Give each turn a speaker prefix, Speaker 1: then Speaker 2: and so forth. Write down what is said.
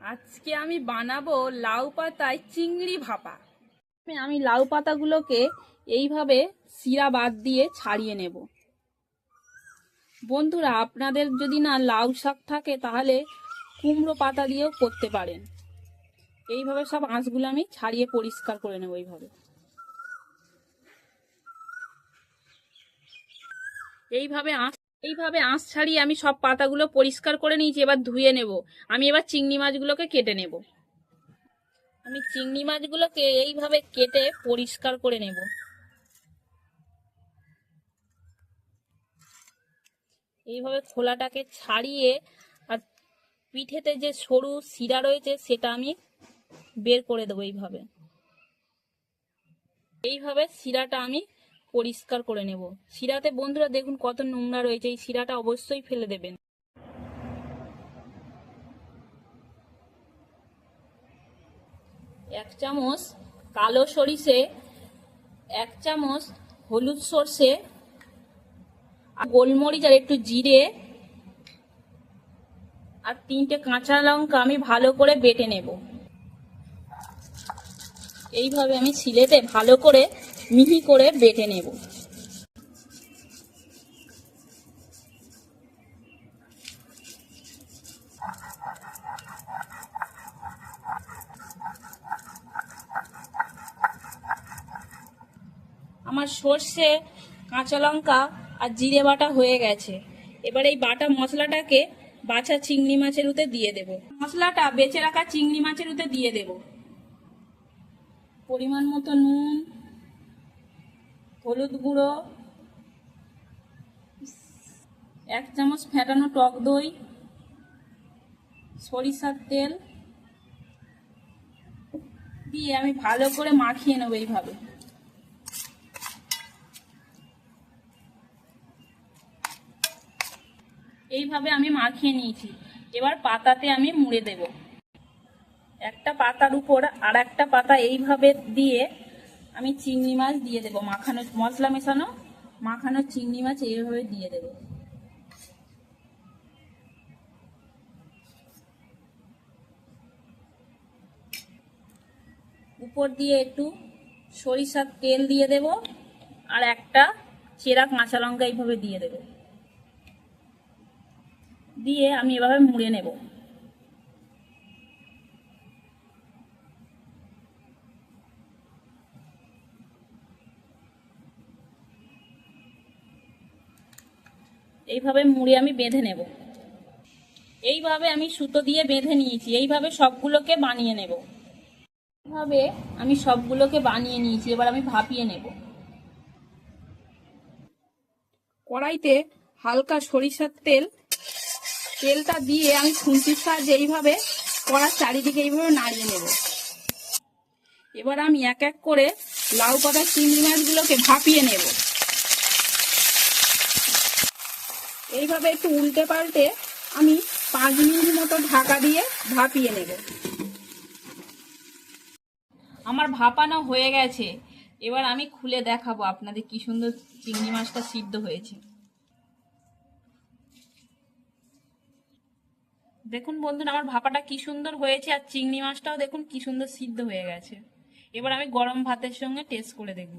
Speaker 1: আজকে আমি বানাবো লাউ পাতায় চিংড়ি ভাপা। আমি লাউ পাতাগুলোকে এইভাবে শিরা বাদ দিয়ে ছাড়িয়ে নেব। বন্ধুরা, আপনাদের যদি না লাউ শাক থাকে, তাহলে কুমড়ো পাতা দিয়েও করতে পারেন। এইভাবে সব আঁশগুলো আমি ছাড়িয়ে পরিষ্কার করে নেব এইভাবে। এইভাবে আঁশ এইভাবে আঁশ ছাড়িয়ে আমি সব পাতাগুলো পরিষ্কার করে নিয়েছি, এবার ধুয়ে নেব। আমি এবার চিংড়ি মাছগুলোকে কেটে নেব। আমি চিংড়ি মাছগুলোকে এইভাবে কেটে পরিষ্কার করে নেব। এইভাবে খোলাটাকে ছাড়িয়ে আর পিঠেতে যে সরু শিরা রয়েছে, সেটা আমি বের করে দেবো এইভাবে। এইভাবে শিরাটা আমি পরিষ্কার করে নেব। শিরাতে বন্ধুরা দেখুন কত নোংরা রয়েছে, এই শিরাটা অবশ্যই ফেলে দেবেন। এক চামচ কালো সরিষে, এক চামচ হলুদ সর্ষে গোলমরিচ আর একটু জিরে, আর তিনটে কাঁচা লঙ্কা আমি ভালো করে বেটে নেব। এইভাবে আমি শিলেতে ভালো করে মিহি করে বেটে নেব। আমার সর্ষে, কাঁচা লঙ্কা আর জিরে বাটা হয়ে গেছে। এবার এই বাটা মশলাটাকে বাছা চিংড়ি মাছের উতে দিয়ে দেব। মশলাটা বেঁচে রাখা চিংড়ি মাছের উতে দিয়ে দেব। পরিমাণ মতো নুন, হলুদ গুঁড়ো, এক চামচ ফেটানো টক দই, সরিষার তেল দিয়ে আমি ভালো করে মাখিয়ে নেব এইভাবে। এইভাবে আমি মাখিয়ে নিয়েছি। এবার পাতাতে আমি মুড়ে দেব। একটা পাতার উপর আর একটা পাতা এইভাবে দিয়ে আমি চিংড়ি মাছ দিয়ে দেবো। মাখানো মশলা মেশানো মাখানো চিংড়ি মাছ এইভাবে দিয়ে দেব। উপর দিয়ে একটু সরিষার তেল দিয়ে দেব আর একটা চেরা কাঁচা লঙ্কা এইভাবে দিয়ে দেবো। দিয়ে আমি এভাবে মুড়ে নেব। এইভাবে মুড়ে আমি বেঁধে নেব। এইভাবে আমি সুতো দিয়ে বেঁধে নিয়েছি। এইভাবে সবগুলোকে বানিয়ে নেব। এইভাবে আমি সবগুলোকে বানিয়ে নিয়েছি। এবার আমি ভাপিয়ে নেব। কড়াইতে হালকা সরিষার তেল, তেলটা দিয়ে আমি খুন্তির সাহায্যে এইভাবে কড়ার চারিদিকে এইভাবে নাড়িয়ে নেব। এবার আমি এক এক করে লাউ পাতা, চিংড়ি মাছগুলোকে ভাপিয়ে নেব। এইভাবে একটু উল্টে পাল্টে আমি পাঁচ মিনিট মতো ঢাকা দিয়ে ভাপিয়ে নেব। আমার ভাপানো হয়ে গেছে। এবার আমি খুলে দেখাবো আপনাদের কি সুন্দর চিংড়ি মাছটা সিদ্ধ হয়েছে। দেখুন বন্ধুরা, আমার ভাপাটা কি সুন্দর হয়েছে আর চিংড়ি মাছটাও দেখুন কি সুন্দর সিদ্ধ হয়ে গেছে। এবার আমি গরম ভাতের সঙ্গে টেস্ট করে দেখব।